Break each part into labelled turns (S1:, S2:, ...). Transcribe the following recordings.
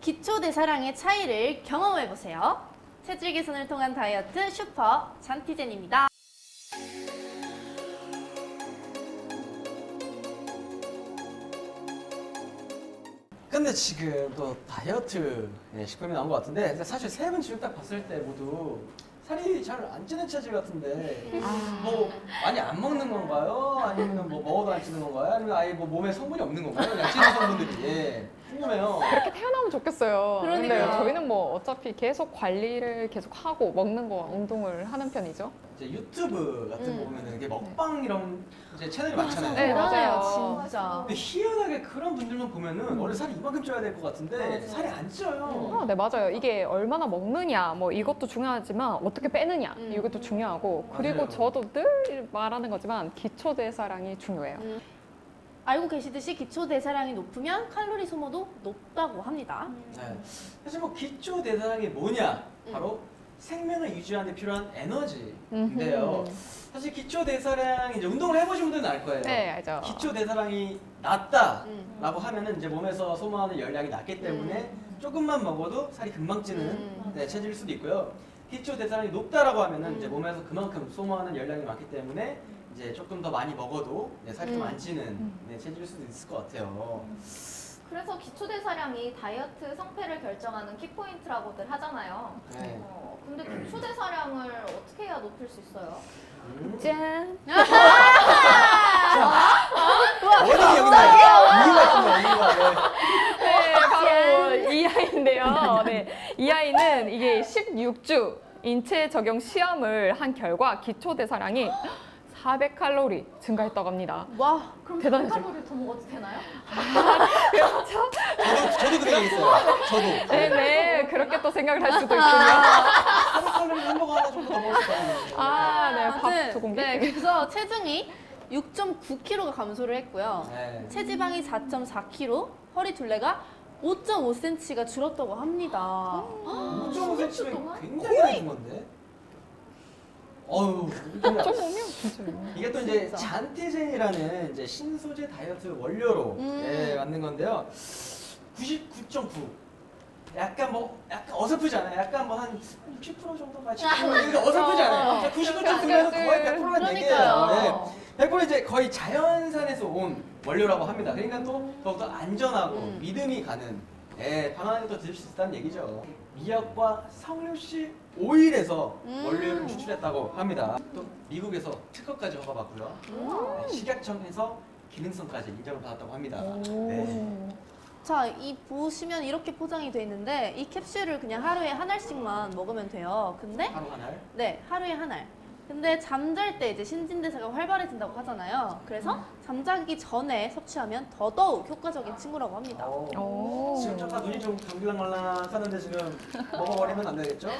S1: 기초 대사량의 차이를 경험해 보세요. 체질 개선을 통한 다이어트 슈퍼 잔티젠입니다.
S2: 근데 지금 또 다이어트 예, 식품이 나온 것 같은데 근데 사실 세 분 지금 딱 봤을 때 모두 살이 잘 안 찌는 체질 같은데 뭐 많이 안 먹는 건가요? 아니면 뭐 먹어도 안 찌는 건가요? 아니면 아예 뭐 몸에 성분이 없는 건가요? 그냥 찌는 성분들이 예, 궁금해요.
S3: 그렇게 태어나면 좋겠어요. 근데
S1: 그러니까요.
S3: 저희는 뭐 어차피 계속 관리를 계속 하고 먹는 거 운동을 하는 편이죠.
S2: 이제 유튜브 같은 거
S1: 음.
S2: 보면은 이게 먹방 이런 이제 채널이 많잖아요.
S3: 네, 맞아요.
S1: 진짜.
S2: 근데 희한하게 그런 분들만 보면은 원래 살이 이만큼 쪄야 될 것 같은데. 살이 안 쪄요.
S3: 아, 네 맞아요. 이게 얼마나 먹느냐 뭐 이것도 중요하지만 어떻게 빼느냐
S1: 음.
S3: 이것도 중요하고 그리고
S2: 맞아요.
S3: 저도 늘 말하는 거지만 기초 대사량이 중요해요.
S1: 음. 알고 계시듯이 기초 대사량이 높으면 칼로리 소모도 높다고 합니다.
S2: 네. 사실 뭐 기초 대사량이 뭐냐?
S1: 음.
S2: 바로 생명을 유지하는 데 필요한 에너지인데요. 사실 기초 대사량 이제 운동을 해보신 분들은 알 거예요.
S3: 네 알죠.
S2: 기초 대사량이 낮다라고
S1: 음.
S2: 하면은 이제 몸에서 소모하는 열량이 낮기 때문에 조금만 먹어도 살이 금방 찌는
S1: 음.
S2: 네, 체질일 수도 있고요. 기초 대사량이 높다라고 하면은
S1: 음.
S2: 이제 몸에서 그만큼 소모하는 열량이 많기 때문에 이제 조금 더 많이 먹어도 네, 살이 좀
S1: 음.
S2: 안 찌는
S3: 음.
S2: 네, 체질일 수도 있을 것 같아요.
S4: 그래서 기초 대사량이 다이어트 성패를 결정하는 키포인트라고들 하잖아요.
S2: 네.
S4: 어, 근데 기초 대사량을 어떻게 해야 높일 수 있어요?
S2: 음.
S3: 짠.
S2: 어디 여기나요? 이유가 있습니다. 이유가. 네.
S3: 네, 바로 이 아이인데요. 네, 이 아이는 이게 16주 인체 적용 시험을 한 결과 기초 대사량이 400칼로리 증가했다고 합니다.
S1: 와,
S4: 그럼
S3: 대단하죠.
S4: 칼로리 더 먹어도 되나요?
S2: 저도 저도 그 생각 있어요. 저도.
S3: 네, 네, 그렇게 또 생각을 할 수도 있군요.
S2: 하루 칼로리 햄버거 하나 정도 더 먹을 수 있는데.
S3: 아, 네, 밥
S1: 아무튼,
S3: 조금
S1: 네, 그래서 체중이 6.9kg가 감소를 했고요.
S2: 네.
S1: 체지방이 4.4kg, 허리 둘레가 5.5cm가 줄었다고 합니다.
S2: 5.5cm면
S4: 동안?
S2: 굉장히 준 건데.
S3: 오면 진짜요.
S2: 이게 또 이제. 잔티젠이라는 이제 신소재 다이어트 원료로
S1: 음.
S2: 예, 만든 건데요. 99.9. 약간 뭐 약간 어설프지 않아요? 약간 뭐 한 60% 정도까지 이게 어설프지 않아요? 99.9면 거의 100%란 얘기예요.
S1: 그러니까요.
S2: 네. 100% 이제 거의 자연산에서 온 원료라고 합니다. 그러니까 또 더욱더 안전하고
S1: 음.
S2: 믿음이 가는 예, 편안하게 또 드실 수 있다는 얘기죠. 미역과 석류씨 오일에서
S1: 음.
S2: 원료를 추출했다고 합니다. 또 미국에서 특허까지 허가받고요. 네, 식약청에서 기능성까지 인정을 받았다고 합니다. 네.
S1: 자, 이 보시면 이렇게 포장이 돼 있는데 이 캡슐을 그냥 하루에 한 알씩만 먹으면 돼요. 근데
S2: 하루 한 알.
S1: 네, 하루에 한 알. 근데 잠잘 때 이제 신진대사가 활발해진다고 하잖아요. 그래서 잠자기 전에 섭취하면 더더욱 효과적인 친구라고 합니다.
S2: 어.
S3: 오.
S2: 지금 잠깐 눈이 좀 감길랑말랑 하는데 지금 먹어버리면 안 되겠죠?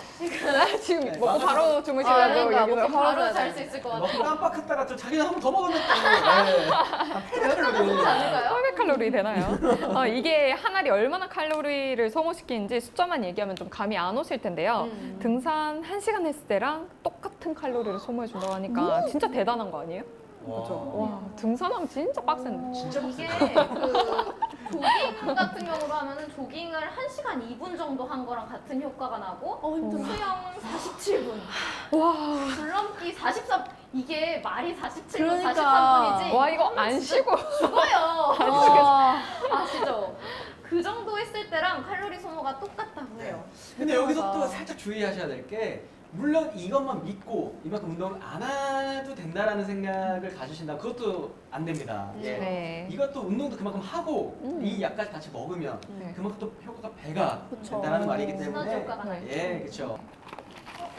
S3: 지금
S2: 네,
S3: 먹고. 바로 주무시려고
S1: 아, 그러니까. 먹고 바로
S4: 바로
S1: 자야
S4: 잘
S1: 돼.
S4: 수 있을 것 같아요.
S2: 깜빡했다가 또 자기는 한번 더 먹으면 또 네.
S4: 그렇지 않을까요?
S3: 800 칼로리 되나요? 어, 이게 한 알이 얼마나 칼로리를 소모시키는지 숫자만 얘기하면 좀 감이 안 오실 텐데요.
S1: 음.
S3: 등산 1시간 했을 때랑 똑같은 칼로리를 소모해 준다고 하니까 진짜 대단한 거 아니에요? 그렇죠. 와, 등산하면 진짜 빡센데.
S2: 진짜
S4: 이게. 그 조깅 같은 경우로 하면은 조깅을 1시간 2분 정도 한 거랑 같은 효과가 나고
S1: 어.
S4: 수영 47분,
S3: 와,
S4: 줄넘기 43 이게 말이 47분,
S1: 그러니까.
S4: 43분이지
S3: 와 이거 안 쉬고
S4: 죽어요.
S1: 아,
S4: 아시죠? 그 정도 했을 때랑 칼로리 소모가 똑같다고 해요.
S2: 근데 여기서
S1: 대단하다.
S2: 또 살짝 주의하셔야 될 게 물론 이것만 믿고 이만큼 운동을 안 해도 된다라는 생각을 가지신다 그것도 안 됩니다. 예.
S3: 네.
S2: 이것도 운동도 그만큼 하고
S3: 음.
S2: 이 약까지 같이 먹으면
S1: 네.
S2: 그만큼 또 효과가 배가
S1: 그쵸.
S2: 된다는 말이기
S4: 시너지
S2: 때문에
S4: 효과가 나요.
S2: 예 그렇죠.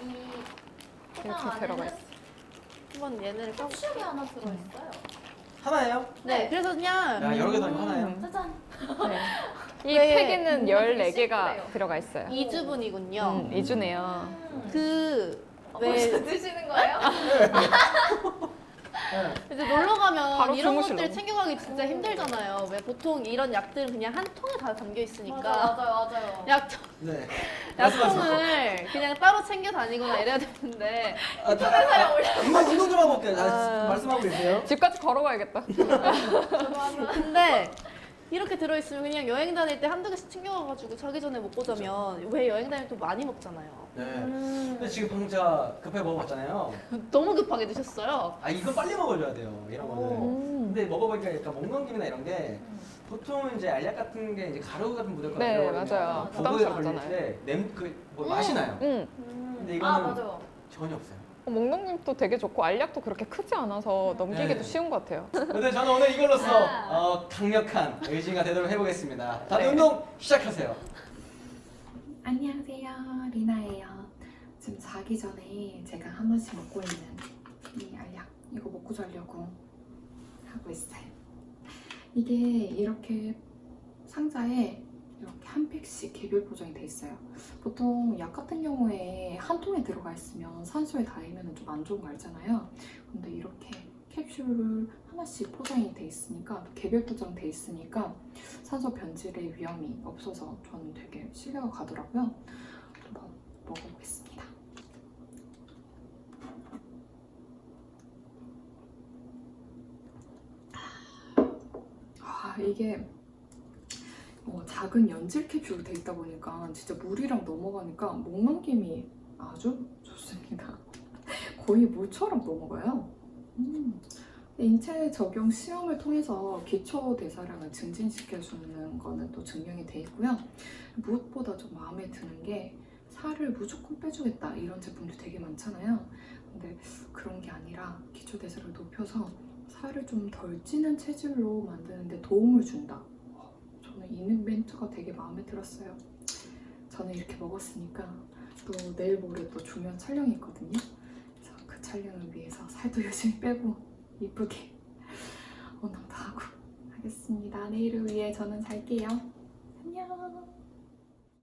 S4: 이
S3: 이렇게
S4: 포장
S3: 들어가
S4: 안에는
S3: 있어.
S1: 한번 얘네를 까고.
S4: 캡슐이 하나 들어있어요.
S2: 하나예요?
S1: 네, 그래서 그냥
S2: 야, 여러 개 하나예요?
S3: 음.
S4: 짜잔.
S3: 네. 이
S1: 네.
S3: 팩에는
S4: 음,
S3: 14개가
S4: 심플해요.
S3: 들어가 있어요.
S1: 2주분이군요.
S3: 음, 2주네요.
S1: 그,
S4: 어,
S1: 왜,
S4: 드시는 거예요?
S2: 네.
S1: 이제 놀러 가면
S3: 바로
S1: 이런
S3: 주무시려고.
S1: 것들 챙겨가기 진짜 힘들잖아요. 왜 보통 이런 약들은 그냥 한 통에 다 담겨 있으니까.
S4: 맞아, 맞아요, 맞아요.
S1: 약,
S2: 네.
S1: 약통을 그냥 따로 챙겨 다니거나 이래야 되는데.
S2: 아, 다- 아, 운동, 운동 좀 하고 올게요. 아,
S1: 아.
S2: 말씀하고 계세요.
S3: 집까지 걸어가야겠다.
S1: 근데 이렇게 들어있으면 그냥 여행 다닐 때 한두 개씩 챙겨가가지고 자기 전에 먹고 자면 왜 여행 다닐 때또 많이 먹잖아요.
S2: 네.
S4: 음.
S2: 근데 지금 방자 급하게 먹어봤잖아요.
S1: 너무 급하게 드셨어요.
S2: 아 이건 빨리 먹어줘야 돼요. 이런 거는.
S3: 음.
S2: 근데 먹어보니까 약간 목넘 김이나 이런 게 보통 이제 알약 같은 게 이제 가루 같은 묻을
S3: 네,
S2: 거예요.
S3: 맞아요.
S2: 보고에
S3: 부담스럽잖아요.
S2: 걸릴 때 냄, 그, 뭐
S4: 음.
S2: 맛이 나요.
S3: 음.
S2: 근데
S4: 아
S2: 이거는
S4: 맞아요.
S2: 전혀 없어요.
S3: 어, 목넘김도 되게 좋고 알약도 그렇게 크지 않아서 넘기기도
S2: 네.
S3: 쉬운 것 같아요.
S2: 근데 저는 오늘 이걸로써
S4: 아.
S2: 어, 강력한 의지가 되도록 해보겠습니다. 다들
S3: 네.
S2: 운동 시작하세요.
S5: 안녕하세요 리나예요 지금 자기 전에 제가 한 번씩 먹고 있는 이 알약 이거 먹고 자려고 하고 있어요 이게 이렇게 상자에 이렇게 한 팩씩 개별 포장이 돼 있어요 보통 약 같은 경우에 한 통에 들어가 있으면 산소에 닿으면 좀 안 좋은 거 알잖아요 근데 이렇게 캡슐을 하나씩 포장이 돼 있으니까 개별 포장 돼 있으니까 산소 변질의 위험이 없어서 저는 되게 신뢰가 가더라고요. 한번 먹어보겠습니다. 아 이게 어, 작은 연질 캡슐로 돼 있다 보니까 진짜 물이랑 넘어가니까 목 넘김이 아주 좋습니다. 거의 물처럼 넘어가요. 음. 인체 적용 시험을 통해서 기초 대사량을 증진시켜주는 거는 또 증명이 돼 있고요. 무엇보다 좀 마음에 드는 게 살을 무조건 빼주겠다 이런 제품도 되게 많잖아요. 근데 그런 게 아니라 기초 대사를 높여서 살을 좀 덜 찌는 체질로 만드는데 도움을 준다. 이 멘트가 되게 마음에 들었어요. 저는 이렇게 먹었으니까 또 내일 모레 또 중요한 촬영이 있거든요. 그래서 그 촬영을 위해서 살도 열심히 빼고 이쁘게 운동도 하고 하겠습니다. 내일을 위해 저는 살게요. 안녕.